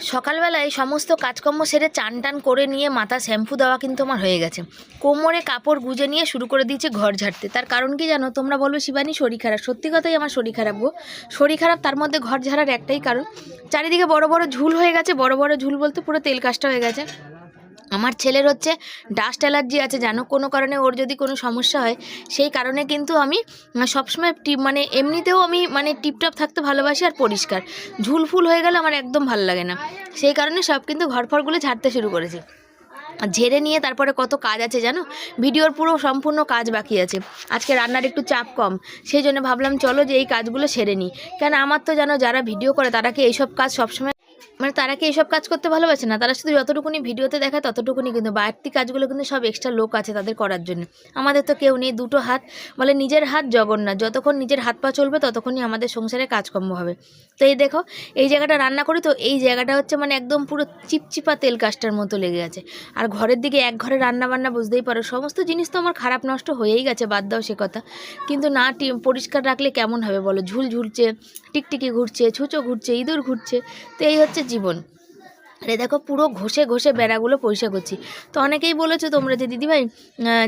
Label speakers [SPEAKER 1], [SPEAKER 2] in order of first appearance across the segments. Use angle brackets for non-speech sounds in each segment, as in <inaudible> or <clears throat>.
[SPEAKER 1] সকালবেলায় সমস্ত কাজকর্ম সেরে চান টান করে নিয়ে মাথা শ্যাম্পু দেওয়া কিন্তু আমার হয়ে গেছে। কোমরে কাপড় গুজে নিয়ে শুরু করে দিয়েছে ঘর ঝাড়তে। তার কারণ কি জানো? তোমরা বলবে, শিবানী, শরীর খারাপ। সত্যি কথাই আমার শরীর খারাপ গো। শরীর খারাপ, তার মধ্যে ঘর ঝাড়ার একটাই কারণ, চারিদিকে বড় বড় ঝুল হয়ে গেছে। বড় বড় ঝুল বলতে পুরো তেল কাজটা হয়ে গেছে। আমার ছেলের হচ্ছে ডাস্ট অ্যালার্জি আছে জানো কোনো কারণে ওর যদি কোনো সমস্যা হয়, সেই কারণে কিন্তু আমি সবসময় টিপ মানে এমনিতেও আমি মানে টিপটপ থাকতে ভালোবাসি আর পরিষ্কার। ঝুল ফুল হয়ে গেলে আমার একদম ভালো লাগে না। সেই কারণে সব কিন্তু ঘর ফরগুলো ঝাড়তে শুরু করেছি। ঝেড়ে নিয়ে তারপরে কত কাজ আছে জানো? ভিডিওর পুরো সম্পূর্ণ কাজ বাকি আছে। আজকে রান্নার একটু চাপ কম। সেই জন্য ভাবলাম, চলো যে এই কাজগুলো সেরে নিই। কেন আমার তো জানো, যারা ভিডিও করে তারা কি এইসব কাজ সবসময় মানে তারা কি এইসব কাজ করতে ভালোবাসে না? তারা শুধু যতটুকুনি ভিডিওতে দেখায় ততটুকুনি কিন্তু বাড়তি কাজগুলো কিন্তু সব এক্সট্রা লোক আছে তাদের করার জন্য। আমাদের তো কেউ নেই, দুটো হাত। বলে নিজের হাত জগন্নাথ, যতক্ষণ নিজের হাত পা চলবে ততক্ষণই আমাদের সংসারে কাজকর্ম হবে। তো এই দেখো, এই জায়গাটা রান্না করি তো, এই জায়গাটা হচ্ছে মানে একদম পুরো চিপচিপা তেল কাজটার মতো লেগে আছে। আর ঘরের দিকে এক ঘরে রান্না বান্না বুঝতেই পারো, সমস্ত জিনিস তো আমার খারাপ নষ্ট হয়েই গেছে, বাদ দাও সে কথা। কিন্তু না পরিষ্কার রাখলে কেমন হবে বলো? ঝুল ঝুলছে টিকটিকি ঘুরছে, ছুঁচো ঘুরছে, ইঁদুর ঘুরছে। তো এই হচ্ছে জীবন। আরে দেখো পুরো ঘষে ঘষে বেড়াগুলো পরিষ্কার করছি। তো অনেকেই বলেছ তোমরা যে দিদিভাই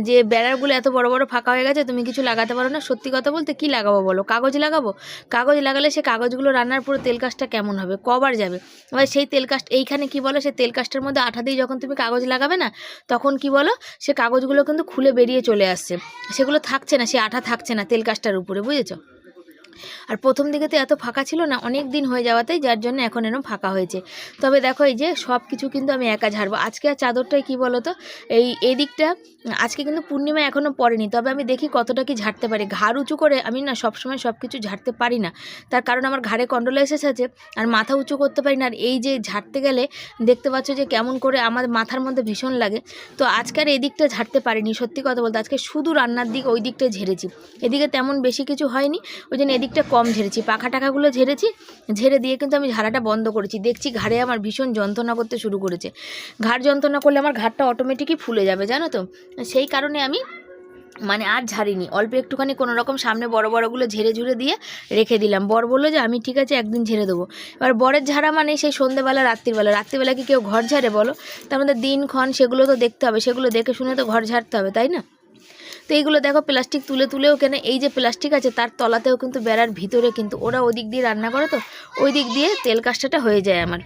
[SPEAKER 1] যে বেড়াগুলো এত বড় বড় ফাঁকা হয়ে গেছে, তুমি কিছু লাগাতে পারো না? সত্যি কথা বলতে কি লাগাবো বলো? কাগজ লাগাবো? কাগজ লাগালে সে কাগজগুলো রান্নার পুরো তেল কাজটা কেমন হবে? কবার যাবে? এবার সেই তেল কাজ এইখানে কি বলো সে তেল কাজটার মধ্যে আঠা দিয়ে যখন তুমি কাগজ লাগাবে না, তখন কি বলো, সে কাগজগুলো কিন্তু খুলে বেরিয়ে চলে আসছে। সেগুলো থাকছে না, সে আঠা থাকছে না তেল কাজটার উপরে, বুঝেছ? আর প্রথম দিকে তো এত ফাঁকা ছিল না, অনেক দিন হয়ে যাওয়াতেই যার জন্য এখন এরকম ফাঁকা হয়েছে। তবে দেখো এই যে সব কিছু কিন্তু আমি একা ঝাড়বো। আজকে আর চাদরটাই কী বলো তো এই এই দিকটা আজকে কিন্তু পূর্ণিমা এখনও পড়েনি, তবে আমি দেখি কতটা কি ঝাড়তে পারি। ঘাড় উঁচু করে আমি না সবসময় সব কিছু ঝাড়তে পারি না। তার কারণ আমার ঘাড়ে কন্ডোলাইসিস আছে আর মাথা উঁচু করতে পারি না। আর এই যে ঝাড়তে গেলে দেখতে পাচ্ছ যে কেমন করে আমার মাথার মধ্যে ভীষণ লাগে। তো আজকের এই দিকটা ঝাড়তে পারিনি, সত্যি কথা বলতে। আজকে শুধু রান্নার দিক ওই দিকটাই ঝেড়েছি। এদিকে তেমন বেশি কিছু হয়নি, ওই জন্য এদিকটা কম ঝেড়েছি, পাখা টাকাগুলো ঝেড়েছি, ঝেড়ে দিয়ে কিন্তু আমি ঝাড়াটা বন্ধ করেছি। দেখছি ঘাড়ে আমার ভীষণ যন্ত্রণা করতে শুরু করেছে। ঘাড় যন্ত্রণা করলে আমার ঘাড়টা অটোমেটিকই ফুলে যাবে, জানো তো? সেই কারণে আমি মানে আর ঝাড়িনি, অল্প একটুখানি কোনো রকম সামনে বড় বড়গুলো ঝেড়ে ঝুড়ে দিয়ে রেখে দিলাম। বর বলল যে, আমি ঠিক আছে, একদিন ঝেড়ে দেবো। এবার বরের ঝাড়া মানে সেই সন্ধ্যেবেলা রাত্রিবেলা। রাত্রিবেলা কি কেউ ঘর ঝাড়ে বলো? তার মধ্যে দিনক্ষণ সেগুলো তো দেখতে হবে, সেগুলো দেখে শুনে তো ঘর ঝাড়তে হবে, তাই না? তো এইগুলো দেখো প্লাস্টিক তুলে তুলেও কেন, এই যে প্লাস্টিক আছে তার তলাতেও কিন্তু বেড়ার ভিতরে কিন্তু ওরা ওদিক দিয়ে রান্না করে তো ওই দিক দিয়ে তেল কাজটাটা হয়ে যায় আমার।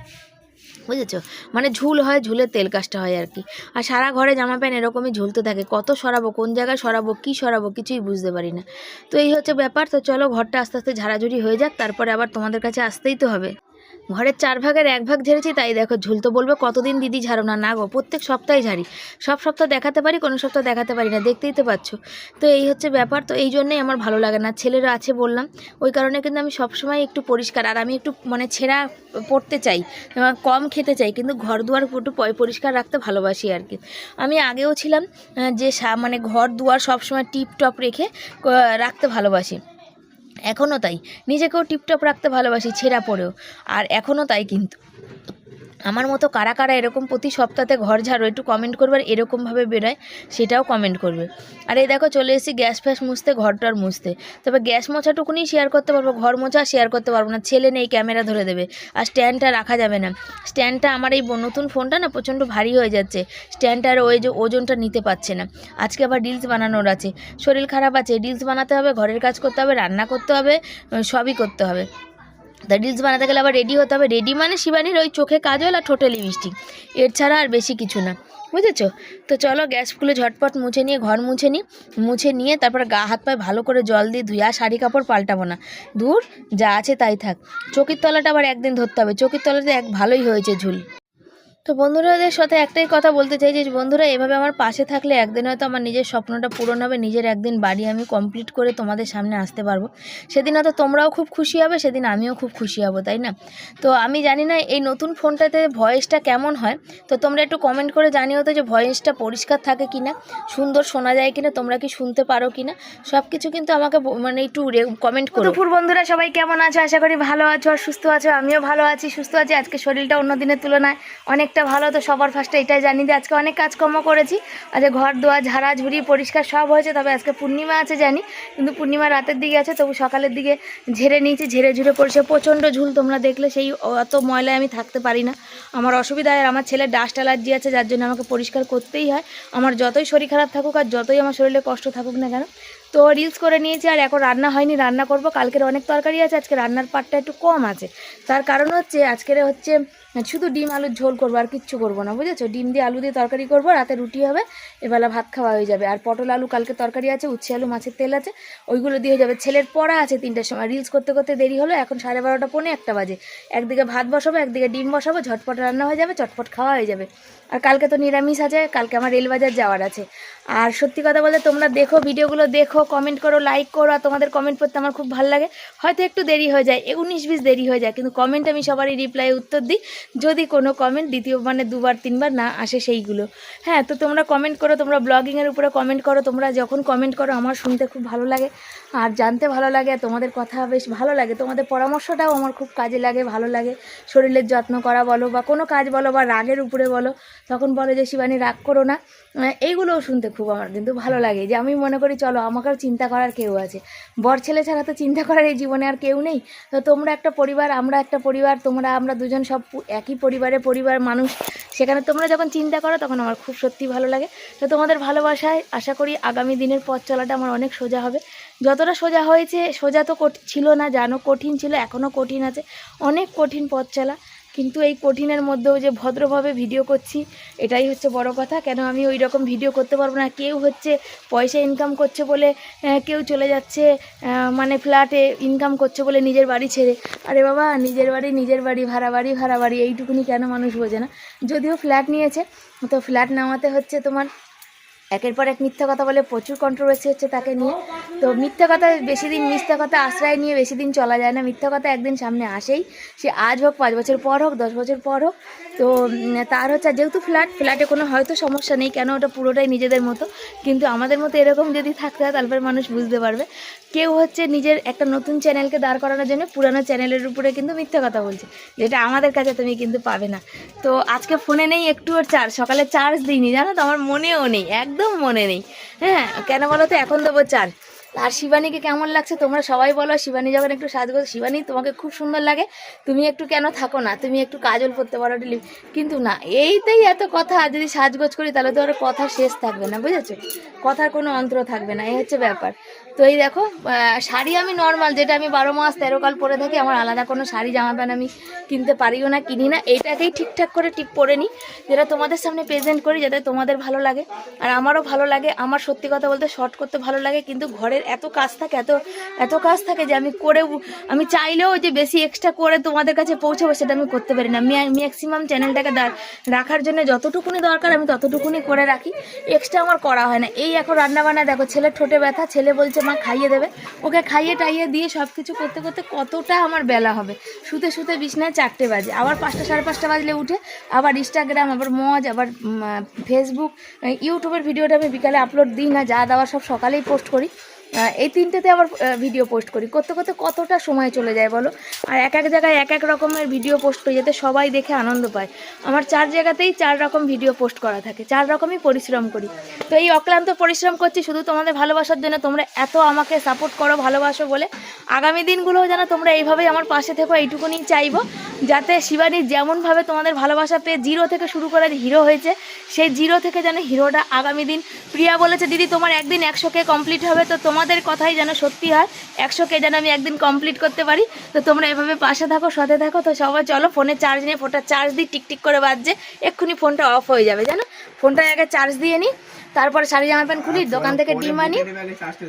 [SPEAKER 1] বুঝেছ? মানে ঝুল হয়, ঝুলে তেল কাজটা হয় আর কি। আর সারা ঘরে জামা প্যান্ট এরকমই ঝুলতে থাকে, কত সরাবো, কোন জায়গায় সরাবো, কী সরাবো কিছুই বুঝতে পারি না। তো এই হচ্ছে ব্যাপার, তো চলো ঘরটা আস্তে আস্তে ঝাড়াঝুড়ি হয়ে যাক, তারপরে আবার তোমাদের কাছে আসতেই তো হবে। ঘরের চার ভাগের এক ভাগ ঝেড়েছি, তাই দেখো ঝুল তো বলবে, কতদিন দিদি ঝাড়ো না না গো, প্রত্যেক সপ্তাহে ঝাড়ি। সব সপ্তাহ দেখাতে পারি, কোনো সপ্তাহ দেখাতে পারি না, দেখতেই তো পাচ্ছ। তো এই হচ্ছে ব্যাপার, তো এই জন্যই আমার ভালো লাগে না, ছেলেরা আছে বললাম, ওই কারণে কিন্তু আমি সবসময় একটু পরিষ্কার, আর আমি একটু মানে ছেঁড়া পড়তে চাই কম খেতে চাই, কিন্তু ঘর দুয়ার একটু পরিষ্কার রাখতে ভালোবাসি আর কি। আমি আগেও ছিলাম যে মানে ঘর দুয়ার সবসময় টিপ টপ রেখে রাখতে ভালোবাসি। এখনও তাই। নিজেকেও টিপটপ রাখতে ভালোবাসি ছেঁড়া পড়েও আর এখনও তাই কিন্তু। আমার মতো কারা কারা এরকম প্রতি সপ্তাহে ঘর ঝাড়ো, একটু কমেন্ট করবে আর এরকমভাবে বেরোয়, সেটাও কমেন্ট করবে। আর এই দেখো, চলে এসেছি গ্যাস ফ্যাস মুছতে ঘরটার মুছতে। তবে গ্যাস মোছাটুকুনি শেয়ার করতে পারব, ঘর মোছা শেয়ার করতে পারব না, ছেলে নেই ক্যামেরা ধরে দেবে। আর স্ট্যান্ডটা রাখা যাবে না। স্ট্যান্ডটা আমার এই নতুন ফোনটা না প্রচণ্ড ভারী হয়ে যাচ্ছে। স্ট্যান্ডটার ওই যে ওজনটা নিতে পারছে না। আজকে আবার রিলস বানানোর আছে। শরীর খারাপ আছে রিলস বানাতে হবে, ঘরের কাজ করতে হবে, রান্না করতে হবে, সবই করতে হবে। তা রিলস বানাতে গেলে আবার রেডি হতে হবে। রেডি মানে শিবানির ওই চোখে কাজল আর ঠোঁটে লিপস্টিক এর ছাড়া আর বেশি কিছু না। বুঝেছ? তো চলো গ্যাসগুলো ঝটপট মুছে নিয়ে, ঘর মুছে নিই। মুছে নিয়ে তারপর গা হাত পায়ে ভালো করে জল দিয়ে ধুয়ে শাড়ি কাপড় পাল্টাবো না। দূর, যা আছে তাই থাক। চকির তলাটা আবার একদিন ধরতে হবে। চকির তলাতে এক ভালোই হয়েছে ঝুল। তো বন্ধুরাদের সাথে একটাই কথা বলতে চাই যে, বন্ধুরা, এভাবে আমার পাশে থাকলে একদিন হয়তো আমার নিজের স্বপ্নটা পূরণ হবে, নিজের একদিন বাড়ি আমি কমপ্লিট করে তোমাদের সামনে আসতে পারব। সেদিন হয়তো তোমরাও খুব খুশি হবে, সেদিন আমিও খুব খুশি হব, তাই না? তো আমি জানি না এই নতুন ফোনটাতে ভয়েসটা কেমন হয়, তো তোমরা একটু কমেন্ট করে জানিও তো যে, ভয়েসটা পরিষ্কার থাকে কি না সুন্দর শোনা যায় কিনা, তোমরা কি শুনতে পারো কি না সব কিছু কিন্তু আমাকে মানে একটু কমেন্ট করো। দুপুর বন্ধুরা, সবাই কেমন আছো? আশা করি ভালো আছো আর সুস্থ আছো, আমিও ভালো আছি, সুস্থ আছি। আজকে শরীরটা অন্য দিনের তুলনায় অনেকটা একটা ভালো, তো সবার ফার্স্টে এটাই জানি যে আজকে অনেক কাজকর্ম করেছি। আজকে ঘর দোয়া ঝাড়া, ঝুড়ি, পরিষ্কার সব হয়েছে, তবে আজকে পূর্ণিমা আছে জানি, কিন্তু পূর্ণিমা রাতের দিকে আছে, তবু সকালের দিকে ঝেড়ে নিয়েছি, ঝেড়ে ঝুড়ে পড়েছে। প্রচণ্ড ঝুল তোমরা দেখলে, সেই অত ময়লায় আমি থাকতে পারি না। আমার অসুবিধা আর আমার ছেলের ডাস্ট অ্যালার্জি আছে, যার জন্য আমাকে পরিষ্কার করতেই হয়। আমার যতই শরীর খারাপ থাকুক, আর যতই আমার শরীরে কষ্ট থাকুক না কেন তো রিলস করে নিয়েছি আর এখন রান্না হয়নি, রান্না করব। কালকের অনেক তরকারি আছে, আজকে রান্নার পাটটা একটু কম আছে। তার কারণ হচ্ছে আজকের হচ্ছে শুধু ডিম আলুর ঝোল করব আর কিচ্ছু করব না, বুঝেছ? ডিম দিয়ে আলু দিয়ে তরকারি করব, রাতে রুটি হবে, এবেলা ভাত খাওয়া হয়ে যাবে। আর পটল আলু কালকে তরকারি আছে, উচ্ছে আলু, মাছের তেল আছে, ওইগুলো দিয়ে যাবে। ছেলের পড়া আছে তিনটের সময় রিলস করতে করতে দেরি হলো, এখন সাড়ে বারোটা, পৌনে একটা বাজে। একদিকে ভাত বসাবো, একদিকে ডিম বসাবো, ঝটপট রান্না হয়ে যাবে, চটপট খাওয়া হয়ে যাবে। আর কালকে তো নিরামিষ আছে, কালকে আমার রেলবাজার যাওয়ার আছে। আর সত্যি কথা বলতে তোমরা দেখো ভিডিওগুলো দেখো কমেন্ট করো লাইক করো, আর তোমাদের কমেন্ট পড়তে আমার খুব ভালো লাগে। হয়তো একটু দেরি হয়ে যায়, উনিশ বিশ দেরি হয়ে যায়, কিন্তু কমেন্ট আমি সবারই রিপ্লাই উত্তর দিই। যদি কোনো কমেন্ট দ্বিতীয় মানে দুবার, তিনবার না আসে সেইগুলো। হ্যাঁ তো তোমরা কমেন্ট করো, তোমরা ব্লগিংয়ের উপরে কমেন্ট করো, তোমরা যখন কমেন্ট করো, আমার শুনতে খুব ভালো লাগে। আর জানতে ভালো লাগে, তোমাদের কথা বেশ ভালো লাগে। তোমাদের পরামর্শটাও আমার খুব কাজে লাগে, ভালো লাগে। শরীরের যত্ন করা বলো বা কোনো কাজ বলো বা রাগের উপরে বলো, তখন বলো যে, শিবানী, রাগ করো না। এইগুলোও শুনতে খুব আমার কিন্তু ভালো লাগে। যে, আমি মনে করি, চলো, আমাকেও চিন্তা করার কেউ আছে। বর ছেলে ছাড়া তো চিন্তা করার এই জীবনে আর কেউ নেই। তো তোমরা একটা পরিবার, আমরা একটা পরিবার, তোমরা, আমরা দুজন সব একই পরিবারে পরিবার মানুষ। সেখানে তোমরা যখন চিন্তা করো, তখন আমার খুব সত্যি ভালো লাগে। তো তোমাদের ভালোবাসায় আশা করি, আগামী দিনের পথ চলাটা আমার অনেক সোজা হবে। যতটা সোজা হয়েছে, সোজা তো ছিল না, জানো কঠিন ছিল এখনও কঠিন আছে। অনেক কঠিন পথ চলা, কিন্তু এই কঠিনের মধ্যেও যে ভদ্রভাবে ভিডিও করছি, এটাই হচ্ছে বড় কথা। কেন আমি ওই রকম ভিডিও করতে পারব না? কেউ হচ্ছে পয়সা ইনকাম করছে বলে কেউ চলে যাচ্ছে মানে ফ্ল্যাটে ইনকাম করছে বলে নিজের বাড়ি ছেড়ে। আরে বাবা, নিজের বাড়ি নিজের বাড়ি, ভাড়া বাড়ি ভাড়া বাড়ি, এইটুকুনি কেন মানুষ বোঝে না? যদিও ফ্ল্যাট নিয়েছে, তো ফ্ল্যাট নামাতে হচ্ছে তোমার একের পর এক মিথ্যা কথা বলে প্রচুর কন্ট্রোভার্সি হচ্ছে তাকে নিয়ে। তো মিথ্যা কথা বেশি দিন, মিথ্যা কথা আশ্রয় নিয়ে বেশি দিন চলা যায় না। মিথ্যা কথা একদিন সামনে আসেই। সে আজ হোক, পাঁচ বছর পর হোক, দশ বছর পর হোক তো তার হচ্ছে যেহেতু ফ্ল্যাট ফ্ল্যাটে কোনো হয়তো সমস্যা নেই, কেন ওটা পুরোটাই নিজেদের মতো, কিন্তু আমাদের মতো এরকম যদি থাকতে হয় তারপরে মানুষ বুঝতে পারবে। কেউ হচ্ছে নিজের একটা নতুন চ্যানেলকে দাঁড় করানোর জন্য পুরানো চ্যানেলের উপরে কিন্তু মিথ্যা কথা বলছে, যেটা আমাদের কাছে তুমি কিন্তু পাবে না। তো আজকে ফোনে নেই, একটু ওর চার্জ সকালে চার্জ দিইনি, জানো তো? আমার মনেও নেই, একদম মনে নেই। হ্যাঁ কেন বলো তো? এখন দেবো চার্জ আর শিবানীকে কেমন লাগছে তোমরা সবাই বলো শিবানী যখন একটু সাজগোজ, শিবানী তোমাকে খুব সুন্দর লাগে। তুমি একটু কেন থাকো না? তুমি একটু কাজল করতে পারো ডিলিপ কিন্তু না এইতেই এত কথা যদি সাজগোজ করি তাহলে তো আর কথা শেষ থাকবে না, বুঝেছ? কথার কোনো অন্তর থাকবে না, এই হচ্ছে ব্যাপার। তো এই দেখো শাড়ি আমি নর্মাল যেটা আমি বারো মাস তেরো কাল পরে থাকি, আমার আলাদা কোনো শাড়ি, জামা প্যান্ট আমি কিনতে পারিও না, কিনি না। এইটাকেই ঠিকঠাক করে ঠিক পরে নিই, যেটা তোমাদের সামনে প্রেজেন্ট করি, যাতে তোমাদের ভালো লাগে। আর আমারও ভালো লাগে, আমার সত্যি কথা বলতে শর্ট করতে ভালো লাগে, কিন্তু ঘরের এত কাজ থাকে, এত এত কাজ থাকে যে আমি করেও, আমি চাইলেও যে বেশি এক্সট্রা করে তোমাদের কাছে পৌঁছাবো, সেটা আমি করতে পারি না। ম্যাক্সিমাম চ্যানেলটাকে রাখার জন্য যতটুকুনি দরকার, আমি ততটুকুনি করে রাখি। এক্সট্রা আমার করা হয় না। এই এখন রান্নাবান্না, দেখো ছেলে ঠোঁটে ব্যথা, ছেলে বলছে মা খাইয়ে দেবে। ওকে খাইয়ে টাইয়ে দিয়ে সব কিছু করতে করতে কতটা আমার বেলা হবে। শুতে শুতে বিছনায় চারটে বাজে। আবার পাঁচটা, সাড়ে পাঁচটা বাজলে উঠে আবার ইনস্টাগ্রাম আবার মজ, আবার ফেসবুক ইউটিউবের ভিডিওটা আমি বিকালে আপলোড দিই না, যা দাওয়া সব সকালেই পোস্ট করি। এই তিনটেতে আবার ভিডিও পোস্ট করি। করতে করতে কতটা সময় চলে যায় বলো? আর এক এক জায়গায় এক এক রকমের ভিডিও পোস্ট করি যাতে সবাই দেখে আনন্দ পায়। আমার চার জায়গাতেই চার রকম ভিডিও পোস্ট করা থাকে। চার রকমই পরিশ্রম করি। তো এই অক্লান্ত পরিশ্রম করছি শুধু তোমাদের ভালোবাসার জন্য। তোমরা এত আমাকে সাপোর্ট করো, ভালোবাসো বলে। আগামী দিনগুলোও যেন তোমরা এইভাবেই আমার পাশে থেকো, এইটুকুনি চাইব। যাতে শিবানী যেমনভাবে তোমাদের ভালোবাসা পেয়ে জিরো থেকে শুরু করে হিরো হয়েছে, সেই জিরো থেকে যেন হিরোটা আগামী দিন। প্রিয়া বলেছে, দিদি, তোমার একদিন একশো কে কমপ্লিট হবে, তো তোমাদের কথাই যেন সত্যি হয়। একশোকে যেন আমি একদিন কমপ্লিট করতে পারি। তো তোমরা এভাবে পাশে থাকো, সাথে থাকো। তো সবাই চলো ফোনে চার্জ নিয়ে ফোনটা চার্জ দিই টিকটিক করে বাজছে। এক্ষুনি ফোনটা অফ হয়ে যাবে, জানো? ফোনটা আগে চার্জ দিয়ে নিই তারপরে শাড়ি জামা প্যান্ট খুলি দোকান থেকে ডিম আনি।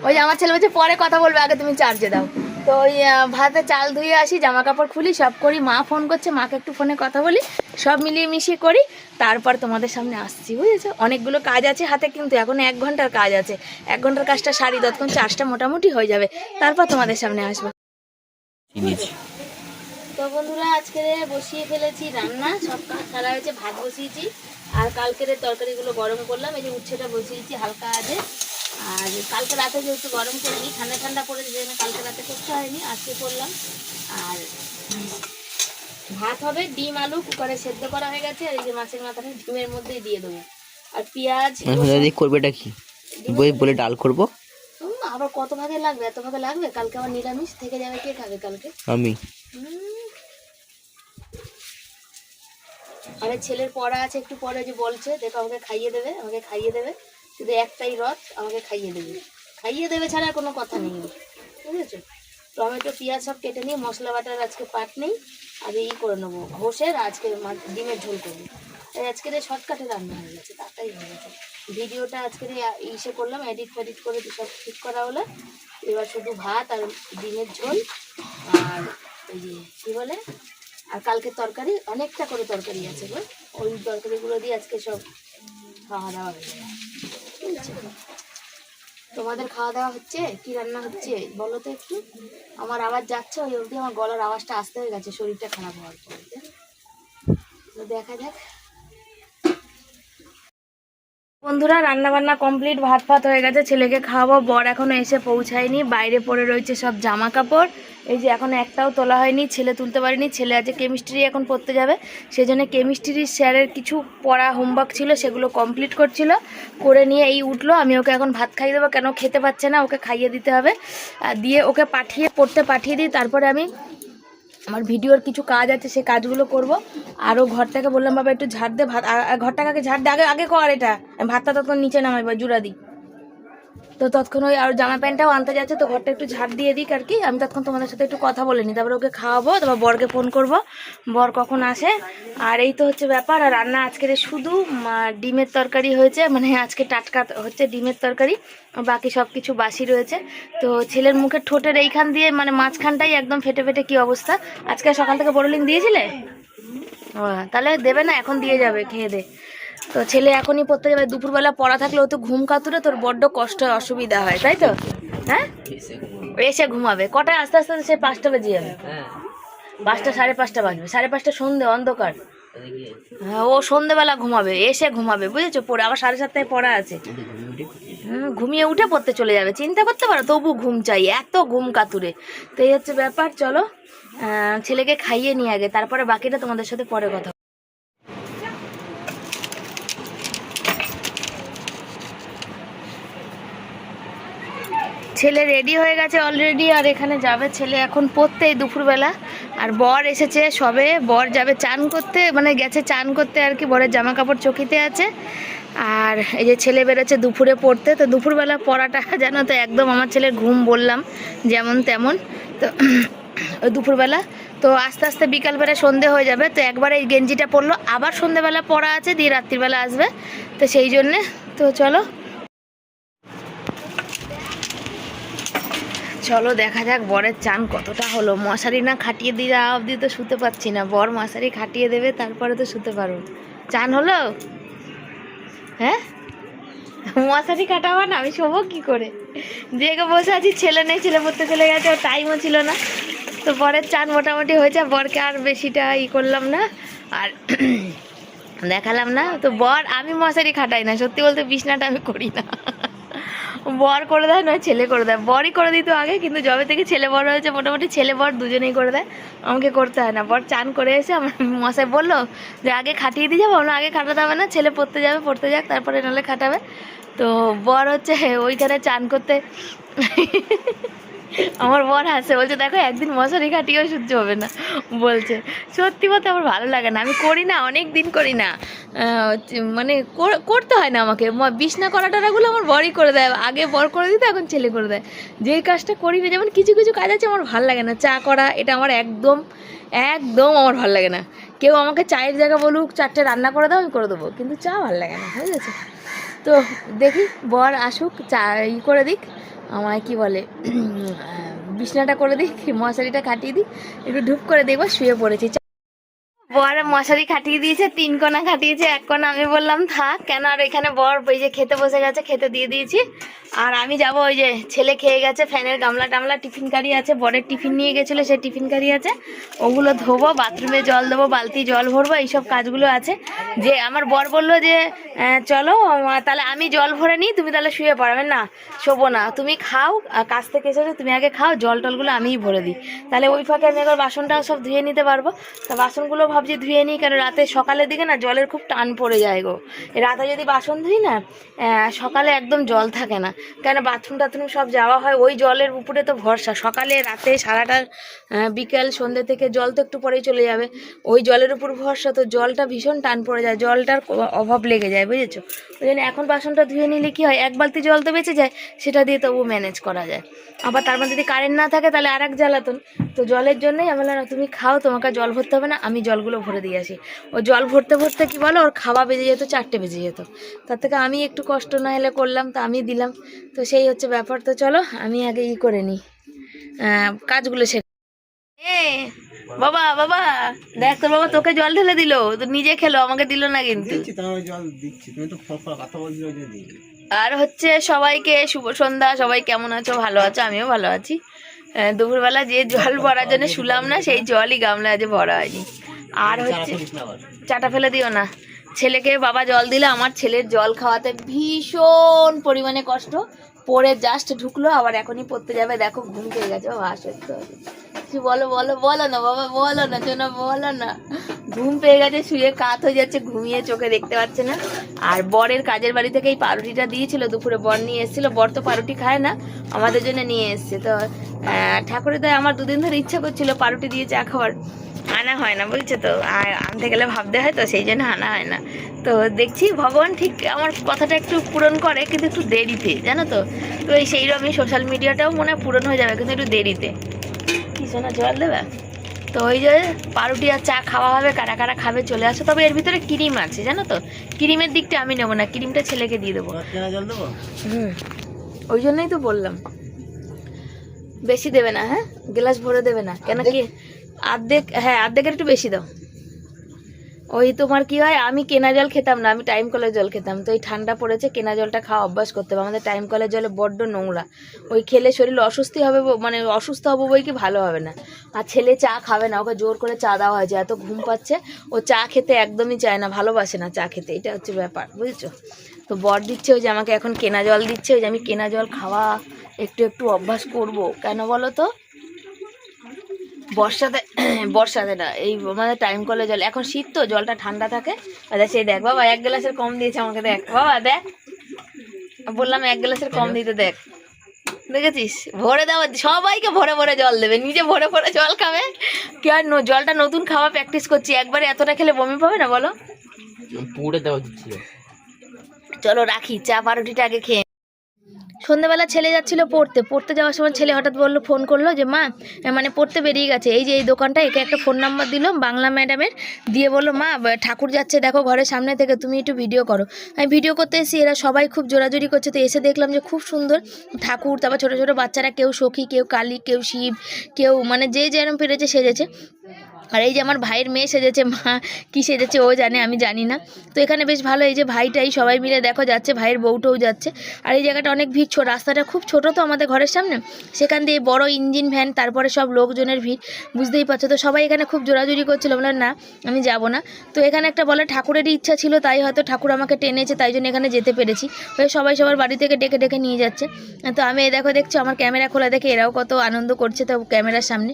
[SPEAKER 1] ওই আমার ছেলে বলছে পরে কথা বলবে আগে তুমি চার্জে দাও। তো ওই ভাতে চাল ধুয়ে আসি জামা কাপড় খুলি সব করি। মা ফোন করছে মাকে একটু ফোনে কথা বলি। সব মিলিয়ে মিশিয়ে করি। তারপর তোমাদের সামনে আসছি বুঝেছ? অনেকগুলো কাজ আছে হাতে কিন্তু এখন এক ঘণ্টার কাজ আছে। এক ঘণ্টার কাজটা সারি ততক্ষণ চার্জটা মোটামুটি হয়ে যাবে। তারপর তোমাদের সামনে আসব। তো বন্ধুরা আজকে বসিয়ে ফেলেছি রান্না। সব কাজ সারা হয়েছে ভাত বসিয়েছি। আর কালকের তরকারিগুলো গরম করলাম। এই যে উচ্ছেটা বসিয়েছি হালকা আছে আর কালকে রাতে যেহেতু গরম করিনি ঠান্ডা ঠান্ডা পড়েছে যেন কালকে রাতে করতে হয়নি আজকে করলাম। আর ভাত হবে ডিম আলু কুকারে সেদ্ধ করা হয়ে গেছে। আর এই যে মাছের মাথাটা ডিমের মধ্যেই দিয়ে দেবো। আর পেঁয়াজ
[SPEAKER 2] দাদি করবেটা কি? বই বলে ডাল করব?
[SPEAKER 1] আবার কত ভাগে লাগবে? এত ভাগে লাগবে? কালকে আবার নিরামিষ থেকে যাবে কে খাবে কালকে?
[SPEAKER 2] আমি।
[SPEAKER 1] আরে ছেলের পড়া আছে, একটু পরে যে বলছে, দেখো আমাকে খাইয়ে দেবে, আমাকে খাইয়ে দেবে। শুধু একটাই রথ, আমাকে খাইয়ে দেবে। খাইয়ে দেবে ছাড়া কোনো কথা নেই। বুঝেছ? টমেটো, পেঁয়াজ সব কেটে নিয়ে মশলা বাটার আজকে পাট নেই আর এই করে নেব। ঘোষের আজকে ডিমের ঝোল করব। এই আজকের এই শর্টকাটে রান্না হয়ে গেছে তাড়াতাড়ি হয়ে গেছে। ভিডিওটা আজকের ইসে করলাম এডিট ফেডিট করে সব ঠিক করা হলো। এবার শুধু ভাত আর ডিমের ঝোল। আর ওই যে কী বলে? আর কালকে তরকারি, অনেকটা করে তরকারি আছে গো। ওই তরকারিগুলো দিয়ে আজকে সব খাওয়া দাওয়া হয়ে যাবে? তোমাদের খাওয়া দাওয়া হচ্ছে? কি রান্না হচ্ছে? বলো তো একটু। আমার আওয়াজ যাচ্ছে, ওই অবধি আমার গলার আওয়াজটা আসতে হয়ে গেছে, শরীরটা খারাপ হওয়ার পর। দেখা যাক। বন্ধুরা রান্না বান্না কমপ্লিট ভাত ফাত হয়ে গেছে, ছেলেকে খাওয়াবো। বর এখনও এসে পৌঁছায়নি, বাইরে পড়ে রয়েছে সব জামা কাপড় এই যে এখন একটাও তোলা হয়নি, ছেলে তুলতে পারেনি, ছেলে আছে কেমিস্ট্রি এখন পড়তে যাবে। সেই জন্য কেমিস্ট্রির স্যারের কিছু পড়া হোমওয়ার্ক ছিল, সেগুলো কমপ্লিট করছিল, করে নিয়ে এই উঠল। আমি ওকে এখন ভাত খাইয়ে দেবো, কেন খেতে পাচ্ছে না, ওকে খাইয়ে দিতে হবে। দিয়ে ওকে পাঠিয়ে, পড়তে পাঠিয়ে দিই, তারপরে আমি আমার ভিডিওর কিছু কাজ আছে, সে কাজগুলো করব। আরও ঘরটাকে বললাম, বাবা, একটু ঝাড় দে ভাত। ঘরটাকে ঝাড় দে? আগে আগে কর এটা। ভাতটা তখন নিচে নামাই, বা জুড়া দিই। তো তৎক্ষণ ওই আর জামা প্যান্টটাও আনতে যাচ্ছে তো ঘরটা একটু ঝাড় দিয়ে দিক আর কি। আমি তৎক্ষণ তোমাদের সাথে একটু কথা বলে নিই তারপরে ওকে খাওয়াবো তারপর বরকে ফোন করব। বর কখন আসে? আর এই তো হচ্ছে ব্যাপার। আর রান্না আজকের শুধু ডিমের তরকারি হয়েছে মানে আজকে টাটকা হচ্ছে ডিমের তরকারি। বাকি সব কিছু বাসি রয়েছে। তো ছেলের মুখে ঠোঁটের এইখান দিয়ে মানে মাঝখানটাই একদম ফেটে ফেটে কি অবস্থা? আজকে সকাল থেকে বড়লিন দিয়েছিলে? ও, তাহলে দেবে না এখন দিয়ে যাবে খেয়ে দে। তো ছেলে এখনই পড়তে যাবে দুপুরবেলা পড়া থাকলে ও তো ঘুম কাতুরে তোর বড্ড কষ্ট হয় অসুবিধা হয়, তাই তো? হ্যাঁ? এসে ঘুমাবে। কটায়? আস্তে আস্তে সে পাঁচটা বেজে যাবে। পাঁচটা, সাড়ে পাঁচটা বাজবে। সাড়ে পাঁচটা সন্ধে, অন্ধকার। হ্যাঁ ও সন্ধেবেলা ঘুমাবে, এসে ঘুমাবে, বুঝেছ? পড়ে আবার সাড়ে সাতটায় পড়া আছে। ঘুমিয়ে উঠে পড়তে চলে যাবে। চিন্তা করতে পারো, তবু ঘুম চাই, এত ঘুম কাতুরে। তো এই হচ্ছে ব্যাপার, চলো। ছেলেকে খাইয়ে নিয়ে আগে, তারপরে বাকিটা তোমাদের সাথে পরে কথা ছেলে রেডি হয়ে গেছে অলরেডি আর এখানে যাবে ছেলে এখন পড়তে দুপুরবেলা। আর বর এসেছে সবে, বর যাবে চান করতে মানে গেছে চান করতে আর কি, বরের জামা কাপড় চকিতে আছে। আর এই যে ছেলে বেরোচ্ছে দুপুরে পড়তে, তো দুপুরবেলা পড়াটা <laughs> জানো তো, একদম আমার ছেলের ঘুম বললাম, যেমন তেমন। তো <clears throat> দুপুরবেলা, তো আস্তে আস্তে বিকালবেলা সন্ধে হয়ে যাবে, তো একবার এই গেঞ্জিটা পরলো। আবার সন্ধেবেলা পড়া আছে, দিয়ে রাত্রিবেলা আসবে। তো সেই জন্যে, তো চলো চলো দেখা যাক বরের চান কতটা হলো। মশারি না খাটিয়ে দিয়ে অবধি তো শুতে পারছি না। বর মশারি খাটিয়ে দেবে, তারপরে তো শুতে পারব। চান হলো? হ্যাঁ? মশারি কাটাবো না, আমি শোবো কি করে? জেগে বসে আছি, ছেলে নেই, ছেলে পড়তে চলে গেছে, ওর টাইমও ছিল না। তো বরের চান মোটামুটি হয়েছে, বরকে আর বেশিটা ই করলাম না। আর <clears throat> দেখালাম না। তো বর, আমি মশারি খাটাই না, সত্যি বলতে বিছনাটা আমি করি না। বর করে দেয়, নয় ছেলে করে দেয়। বরই করে দিত আগে, কিন্তু জবে থেকে ছেলে বর হয়েছে, মোটামুটি ছেলে বর দুজনেই করে দেয়। আমাকে করতে হয় না। বর চান করে এসে আমার মশাই বলল যে, আগে খাটিয়ে দিয়ে যাব? আমরা আগে খাটাতে হবে না, ছেলে পড়তে যাবে, পড়তে যাক, তারপরে নাহলে খাটাবে। তো বর হচ্ছে ওইখানে চান করতে আমার বর হাসে, বলছে, দেখো, একদিন মশারি খাটিয়েও সহ্য হবে না। বলছে, সত্যি কথা আমার ভালো লাগে না, আমি করি না, অনেক দিন করি না। মানে কর- করতে হয় না আমাকে। বিছনা করা টারাগুলো আমার বরই করে দেয়। আগে বর করে দিত, এখন ছেলে করে দেয়। যে কাজটা করি না যেমন কিছু কিছু কাজ আছে, আমার ভালো লাগে না। চা করা, এটা আমার একদম একদম আমার ভালো লাগে না। কেউ আমাকে চায়ের জায়গা বলুক, চারটে রান্না করে দাও, আমি করে দেবো। কিন্তু চা ভালো লাগে না, বুঝেছ? তো দেখি, বর আসুক, চা করে দিক, আমায় কি বলে বিছনাটা করে দিক, মশারিটা কাটিয়ে দিই একটু ধূপ করে দেখব, শুয়ে পড়েছি। বর মশারি খাটিয়ে দিয়েছে, তিন কোনা খাটিয়েছে, এক কোনা আমি বললাম, থাক, কেন? আর এখানে বর, ওই যে খেতে বসে গেছে, খেতে দিয়ে দিয়েছি। আর আমি যাব ওই যে, ছেলে খেয়ে গেছে, ফ্যানের গামলা টামলা, টিফিন কারি আছে, বরের টিফিন নিয়ে গেছিল, সে টিফিন কারি আছে। ওগুলো ধোবো, বাথরুমে জল দেবো, বালতি জল ভরবো, এইসব কাজগুলো আছে। যে আমার বর বলল যে চলো তাহলে আমি জল ভরে নিই, তুমি তাহলে শুয়ে পড়াবে না, শোবো না, তুমি খাও কাজ থেকে এসেছ, তুমি আগে খাও, জল টলগুলো আমিই ভরে দিই। তাহলে ওই ফাঁকে আমি একবার বাসনটাও সব ধুয়ে নিতে পারব। তা বাসনগুলো ভাবছি ধুয়ে নিই, কেন রাতে সকালের দিকে না জলের খুব টান পড়ে যায় গো। রাতে যদি বাসন ধুই না সকালে একদম জল থাকে না। কেন বাথরুম টাথরুম সব যাওয়া হয়, ওই জলের উপরে তো ভরসা। সকালে, রাতে, সারাটা বিকেল সন্ধ্যে থেকে জল তো একটু পরেই চলে যাবে। ওই জলের উপর ভরসা, তো জলটা ভীষণ টান পড়ে যায়, জলটার অভাব লেগে যায়, বুঝেছ? ওই জন্য এখন বাসনটা ধুয়ে নিলে কি হয়, এক বালতি জল তো বেঁচে যায়, সেটা দিয়ে তবু ম্যানেজ করা যায়। আবার তার মধ্যে যদি কারেন্ট না থাকে, তাহলে আর এক জ্বালাতন। তো জলের জন্যই আমি তুমি খাও, তোমাকে জল ভরতে হবে না, আমি জলগুলো ভরে দিয়ে আসি। ও জল ভরতে ভরতে কি বলো? ওর খাওয়া বেজে যেত চারটে বেজে যেত। তার থেকে আমি একটু কষ্ট না হলে করলাম তো আমি দিলাম। তো সেই হচ্ছে ব্যাপার। তো চলো আমি আগে ই করে নিই। কাজগুলো সে এ বাবা বাবা দেখ তোর বাবা তোকে জল ঢেলে দিল। তো নিজে খেলো আমাকে দিল না কিন্তু। আর হচ্ছে সবাইকে শুভ সন্ধ্যা সবাই কেমন আছো? ভালো আছো? আমিও ভালো আছি। দুপুরবেলা যে জল ভরার জন্য শুলাম না সেই জলই গামলা আজ ভরা হয়নি। আর হচ্ছে চাটা ফেলে দিও না। ছেলেকে বাবা জল দিলে আমার ছেলের জল খাওয়াতে ভীষণ পরিমাণে কষ্ট। পরে জাস্ট ঢুকলো আবার এখনই পড়তে যাবে। দেখো ঘুম পেয়ে গেছে বাবা আসতে হবে কিছু বলো বলো বলো না বাবা বলো না জন্য বলো না। ঘুম পেয়ে গেছে শুয়ে কাত হয়ে যাচ্ছে ঘুমিয়ে চোখে দেখতে পাচ্ছে না। আর বরের কাজের বাড়ি থেকে এই পাউরুটিটা দিয়েছিল দুপুরে বর নিয়ে এসেছিল। বর তো পাউরুটি খায় না আমাদের জন্য নিয়ে এসছে। তো ঠাকুরের দায় আমার দুদিন ধরে ইচ্ছা করছিল পাউরুটি দিয়ে চা খাওয়ার। আনা হয় না বুঝছ তো? আর আনতে গেলে ভাবতে হয় তো সেই জন্য আনা হয় না। তো দেখছি ভগবান ঠিক আমার কথাটা একটু পূরণ করে কিন্তু একটু দেরিতে জানো তো? তো এই সেই রকমই সোশ্যাল মিডিয়াটাও মনে হয় পূরণ হয়ে যাবে কিন্তু একটু দেরিতে। কি শোনা জল দেবে? তো ওই যে পাউরুটি আর চা খাওয়া হবে কারা কারা খাবে চলে আসো। তবে এর ভিতরে ক্রিম আছে জানো তো? ক্রিমের দিকটা আমি নেব না ক্রিমটা ছেলেকে দিয়ে দেবো। হুম ওই জন্যই তো বললাম। বেশি দেবে না হ্যাঁ? গ্লাস ভরে দেবে না কেন কি অর্ধেক হ্যাঁ অর্ধেকের একটু বেশি দাও। ওই তোমার কি হয়, আমি কেনা জল খেতাম না, আমি টাইম কলের জল খেতাম। তো এই ঠান্ডা পড়েছে, কেনা জলটা খাওয়া অভ্যাস করতে হবে। আমাদের টাইম কলের জলে বড্ড নোংরা। ওই খেলে শরীর অসুস্থি হবে মানে অসুস্থ হব বই কি ভালো হবে না। আর ছেলে চা খাবে না, ওকে জোর করে চা দেওয়া হয়েছে, এত ঘুম পাচ্ছে। ও চা খেতে একদমই চায় না, ভালোবাসে না চা খেতে, এটা হচ্ছে ব্যাপার, বুঝেছ? তো বর দিচ্ছে ওই যে আমাকে এখন কেনা জল দিচ্ছে, ওই যে আমি কেনা জল খাওয়া একটু একটু অভ্যাস করব। কেন বলো তো? বর্ষাতে <clears throat> বর্ষাতে না। এই আমাদের টাইম কলে জল। এখন শীত তো জলটা ঠান্ডা থাকে। সেই দেখ বাবা এক গ্লাসের কম দিয়েছে আমাকে দেখ। বাবা দেখ। বললাম এক গ্লাসের কম দিতে দেখ। দেখেছিস? ভরে দেওয়া সবাইকে ভরে ভরে জল দেবে। নিজে ভরে ভরে জল খাবে। কি আর ন- জলটা নতুন খাওয়া প্র্যাকটিস করছি। একবারে এতটা খেলে বমি পাবে না বলো?
[SPEAKER 2] পুড়ে দেওয়া
[SPEAKER 1] চলো রাখি। চা পাউরুটিটা আগে খেয়ে সন্ধ্যেবেলা ছেলে যাচ্ছিল পড়তে। পড়তে যাওয়ার সময় ছেলে হঠাৎ বলল ফোন করল যে, মা মানে পড়তে বেরিয়ে গেছে। এই যে এই দোকানটা একে একটা ফোন নাম্বার দিল, বাংলা ম্যাডামের দিয়ে বলল, মা ঠাকুর যাচ্ছে, দেখো ঘরের সামনে থেকে তুমি একটু ভিডিও করো। আমি ভিডিও করতে এসেছি, এরা সবাই খুব জোরাজোরি করছে, তো এসে দেখলাম যে খুব সুন্দর ঠাকুর, তারপর ছোটো ছোটো বাচ্চারা, কেউ সখী, কেউ কালী, কেউ শিব, কেউ মানে যে যেরম পেরেছে সেজেছে। আর এই যে আমার ভাইয়ের মেয়ে সেজেছে, মা কী সেজেছে ও জানে, আমি জানি না। তো এখানে বেশ ভালো, এই যে ভাইটাই সবাই মিলে দেখো যাচ্ছে, ভাইয়ের বউটাও যাচ্ছে। আর এই জায়গাটা অনেক ভিড় ছোট রাস্তাটা খুব ছোট তো আমাদের ঘরের সামনে। সেখান দিয়ে বড় ইঞ্জিন ভ্যান, তারপরে সব লোকজনের ভিড়, বুঝতেই পারছ। তো সবাই এখানে খুব জোরাজুরি করছিল বললাম না, আমি যাব না। তো এখানে একটা বলে ঠাকুরেরই ইচ্ছা ছিল, তাই হয়তো ঠাকুর আমাকে টেনেছে, তাই জন্য এখানে যেতে পেরেছি। সবাই সবার বাড়ি থেকে ডেকে ডেকে নিয়ে যাচ্ছে। তো আমি দেখো, দেখছ আমার ক্যামেরা খোলা দেখে এরাও কত আনন্দ করছে তো ক্যামেরার সামনে।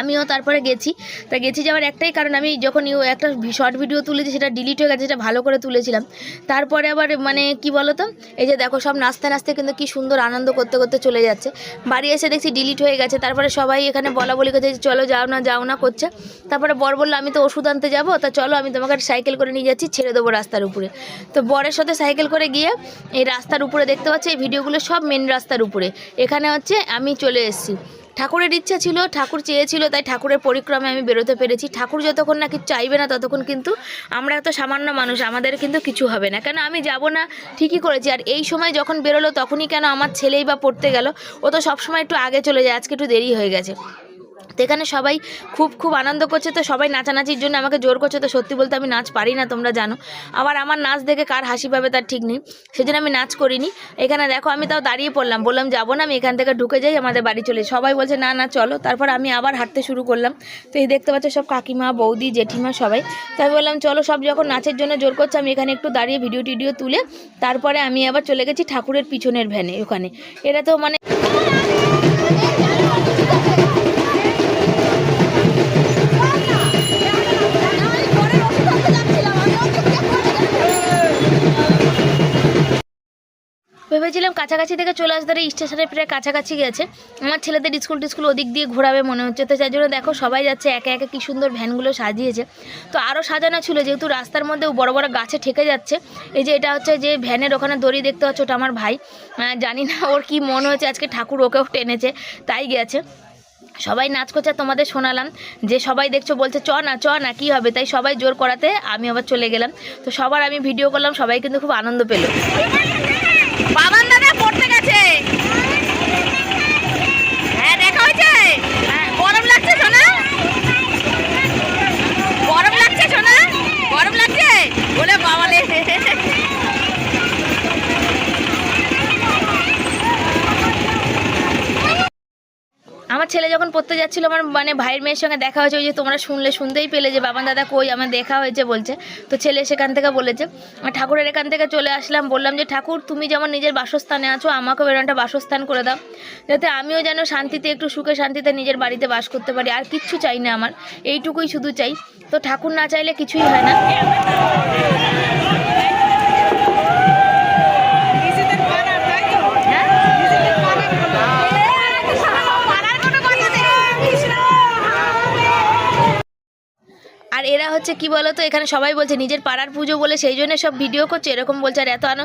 [SPEAKER 1] আমিও তারপরে গেছি। তা গেছি যাওয়ার একটাই কারণ, আমি যখন একটা শর্ট ভিডিও তুলেছি, সেটা ডিলিট হয়ে গেছে, সেটা ভালো করে তুলেছিলাম। তারপরে আবার মানে কি বলো তো এই যে দেখো সব নাচতে নাচতে কিন্তু কি সুন্দর আনন্দ করতে করতে চলে যাচ্ছে। বাড়ি এসে দেখছি ডিলিট হয়ে গেছে, তারপরে সবাই এখানে বলা বলি করছে চলো যাও না যাও না করছে। তারপরে বর বলল, আমি তো ওষুধ আনতে যাব, তা চলো আমি তোমাকে সাইকেল করে নিয়ে যাচ্ছি, ছেড়ে দেবো রাস্তার উপরে। তো বরের সাথে সাইকেল করে গিয়ে এই রাস্তার উপরে দেখতে পাচ্ছি, এই ভিডিওগুলো সব মেন রাস্তার উপরে। এখানে হচ্ছে আমি চলে এসেছি। ঠাকুরের ইচ্ছা ছিল, ঠাকুর চেয়েছিল, তাই ঠাকুরের পরিক্রমে আমি বেরোতে পেরেছি। ঠাকুর যতক্ষণ না কিছু চাইবে না ততক্ষণ কিন্তু আমরা এত সামান্য মানুষ, আমাদের কিন্তু কিছু হবে না। কেন আমি যাব না? ঠিকই করেছি। আর এই সময় যখন বেরোলো তখনই কেন আমার ছেলেই বা পড়তে গেল? ও তো সবসময় একটু আগে চলে যায়, আজকে একটু দেরি হয়ে গেছে। তো এখানে সবাই খুব খুব আনন্দ করছে তো সবাই নাচানাচির জন্য আমাকে জোর করছে। তো সত্যি বলতে আমি নাচ পারি না, তোমরা জানো। আবার আমার নাচ দেখে কার হাসি পাবে তার ঠিক নেই। সেজন্য আমি নাচ করিনি। এখানে দেখো আমি তাও দাঁড়িয়ে পড়লাম। বললাম, যাব না, আমি এখান থেকে ঢুকে যাই, আমাদের বাড়ি চলে সবাই বলছে, না না, চলো। তারপর আমি আবার হাঁটতে শুরু করলাম। তো এই দেখতে পাচ্ছ সব কাকিমা, বৌদি, জেঠিমা সবাই। তো আমি বললাম, চলো সব যখন নাচের জন্য জোর করছে, আমি এখানে একটু দাঁড়িয়ে ভিডিও টিডিও তুলে তারপরে আমি আবার চলে গেছি ঠাকুরের পিছনের ভ্যানে ওখানে। এটা তো মানে ভেবেছিলাম কাছাকাছি থেকে চলে আসতে স্টেশনে প্রায় কাছাকাছি গেছে। আমার ছেলেদের স্কুল টিস্কুল ওদিক দিয়ে ঘোরাবে মনে হচ্ছে তো যার জন্য দেখো সবাই যাচ্ছে একে একে কী সুন্দর ভ্যানগুলো সাজিয়েছে। তো আরও সাজানো ছিল যেহেতু রাস্তার মধ্যে বড় বড় গাছে ঠেকে যাচ্ছে এই যে এটা হচ্ছে যে ভ্যানের ওখানে দড়ি দেখতে পাচ্ছ ওটা আমার ভাই। আহ, জানি না ওর কি মন হয়েছে আজকে ঠাকুর ওকেও টেনেছে তাই গেছে। সবাই নাচ করছে তোমাদের শোনালাম যে সবাই দেখছ বলছে চ না চ না কী হবে? তাই সবাই জোর করাতে আমি আবার চলে গেলাম। তো সবার আমি ভিডিও করলাম সবাই কিন্তু খুব আনন্দ পেল। বাবান দাদা পড়তে গেছে। হ্যাঁ দেখা হয়েছে? হ্যাঁ, গরম লাগছে সোনা? গরম লাগছে সোনা? গরম লাগছে? বলে বাবালে আমার ছেলে যখন পড়তে যাচ্ছিল, আমার মানে ভাইয়ের মেয়ের সঙ্গে দেখা হয়েছে, ওই যে তোমরা শুনলে, শুনতেই পেলে যে বাবা দাদা কই, আমার দেখা হয়েছে বলছে। তো ছেলে সেখান থেকে বলেছে ঠাকুরের এখান থেকে চলে আসলাম, বললাম যে, ঠাকুর, তুমি যেমন নিজের বাসস্থানে আছো, আমাকেও এরকম একটা বাসস্থান করে দাও। যাতে আমিও যেন শান্তিতে, একটু সুখে শান্তিতে নিজের বাড়িতে বাস করতে পারি, আর কিচ্ছু চাই না আমার। এইটুকুই শুধু চাই। তো ঠাকুর না চাইলে কিছুই হয় না। আর এরা হচ্ছে কি বলতো, এখানে সবাই বলছে নিজের পাড়ার পুজো বলে সেই জন্য সব ভিডিও করছে, এরকম বলছে, আর এত আনো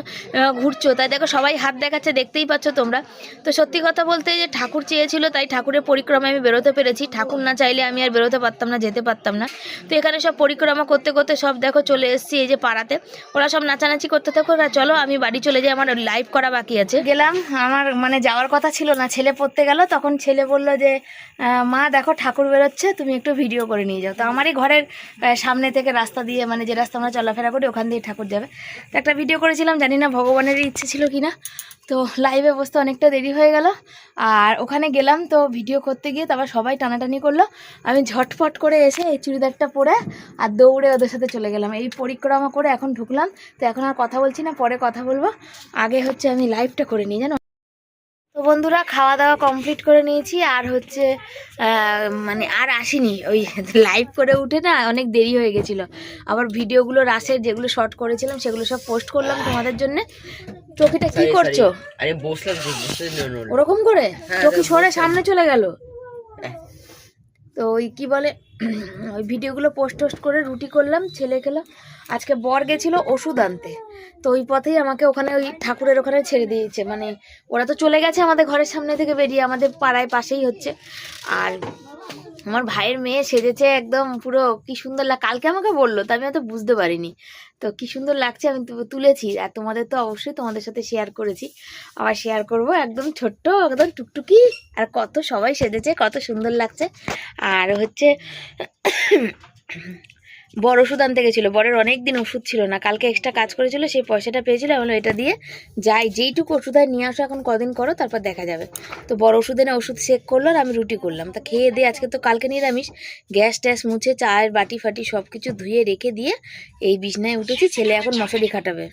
[SPEAKER 1] ঘুরছো। তাই দেখো সবাই হাত দেখাচ্ছে, দেখতেই পাচ্ছ তোমরা। তো সত্যি কথা বলতে যে ঠাকুর চেয়েছিল, তাই ঠাকুরের পরিক্রমায় আমি বেরোতে পেরেছি। ঠাকুর না চাইলে আমি আর বেরোতে পারতাম না, যেতে পারতাম না। তো এখানে সব পরিক্রমা করতে করতে সব দেখো চলে এসেছি এই যে পাড়াতে। ওরা সব নাচানাচি করতে থাকো আর চলো আমি বাড়ি চলে যাই, আমার লাইভ করা বাকি আছে। গেলাম, আমার মানে যাওয়ার কথা ছিল না, ছেলে পড়তে গেল, তখন ছেলে বলল যে মা, দেখো ঠাকুর বেরোচ্ছে, তুমি একটু ভিডিও করে নিয়ে যাও। তো আমারই ঘরের সামনে থেকে রাস্তা দিয়ে মানে যে রাস্তা আমরা চলাফেরা করি, ওখান দিয়ে ঠাকুর যাবে। তো একটা ভিডিও করেছিলাম, জানি না ভগবানের ইচ্ছে ছিল কি না তো লাইভে বসতে অনেকটা দেরি হয়ে গেল। আর ওখানে গেলাম তো ভিডিও করতে গিয়ে তারপর সবাই টানাটানি করল। আমি ঝটফট করে এসে এই চুড়িদারটা পরে আর দৌড়ে ওদের সাথে চলে গেলাম। এই পরিক্রমা করে এখন ঢুকলাম। তো এখন আর কথা বলছি না, পরে কথা বলব। আগে হচ্ছে আমি লাইভটা করে নিই, জানো? তো বন্ধুরা খাওয়া দাওয়া কমপ্লিট করে নিয়েছি। আর হচ্ছে মানে আর আসিনি। ওই লাইভ করে উঠে না অনেক দেরি হয়ে গেছিল। আবার ভিডিওগুলো রাসের যেগুলো শর্ট করেছিলাম সেগুলো সব পোস্ট করলাম তোমাদের জন্য। চকিটা কি করছ?
[SPEAKER 2] আরে বসলাম
[SPEAKER 1] ওরকম করে?
[SPEAKER 2] হ্যাঁ,
[SPEAKER 1] চকি
[SPEAKER 2] হ্যাঁ,
[SPEAKER 1] সরে সামনে চলে গেল?
[SPEAKER 2] হ্যাঁ।
[SPEAKER 1] তো ওই কি বলে ওই ভিডিওগুলো পোস্ট টোস্ট করে রুটি করলাম, ছেলে খেলাম আজকে বর গেছিল ওষুধ আনতে। তো ওই পথেই আমাকে ওখানে ওই ঠাকুরের ওখানে ছেড়ে দিয়েছে। মানে ওরা তো চলে গেছে আমাদের ঘরের সামনে থেকে বেরিয়ে, আমাদের পাড়ায় পাশেই হচ্ছে। আর আমার ভাইয়ের মেয়ে সেজেছে একদম পুরো কি সুন্দর লাগ কালকে আমাকে বলল, তা আমি হয়তো বুঝতে পারিনি। তো কি সুন্দর লাগছে আমি তুলেছি। আর তোমাদের তো অবশ্যই তোমাদের সাথে শেয়ার করেছি। আবার শেয়ার করব একদম ছোট্ট, একদম টুকটুকি। আর কত সবাই সেজেছে, কত সুন্দর লাগছে। আর হচ্ছে বড় ওষুধ আনতে গেছিল। বরের অনেক দিন ওষুধ ছিল না। কালকে এক্সট্রা কাজ করেছিল, সেই পয়সাটা পেয়েছিল বললাম, এটা দিয়ে যাই, যেইটুকু ওষুধ হয় নিয়ে আসো, এখন কদিন করো, তারপর দেখা যাবে। তো বড় ওষুধ এনে ওষুধ শেক করল আর আমি রুটি করলাম। তা খেয়ে দিয়ে আজকে তো কালকে নিরামিষ। গ্যাস ট্যাস মুছে, চায়ের বাটি ফাটি সব কিছু ধুয়ে রেখে দিয়ে এই বিছনায় উঠেছি। ছেলে এখন মশারি খাটাবে।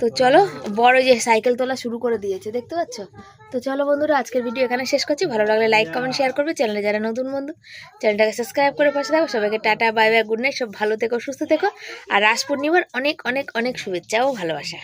[SPEAKER 1] তো চলো বড় যে সাইকেল তোলা শুরু করে দিয়েছে, দেখতে পাচ্ছ? তো চলো বন্ধুরা, আজকের ভিডিও এখানে শেষ করছি। ভালো লাগলে লাইক কমেন্ট শেয়ার করবে। চ্যানেলে যারা নতুন বন্ধু চ্যানেলটাকে সাবস্ক্রাইব করে পাশে থাকো। সবাইকে tata bye bye good night সব ভালো থেকো, সুস্থ থেকো। আর রাস পূর্ণিমার অনেক অনেক অনেক শুভেচ্ছা ও ভালোবাসা।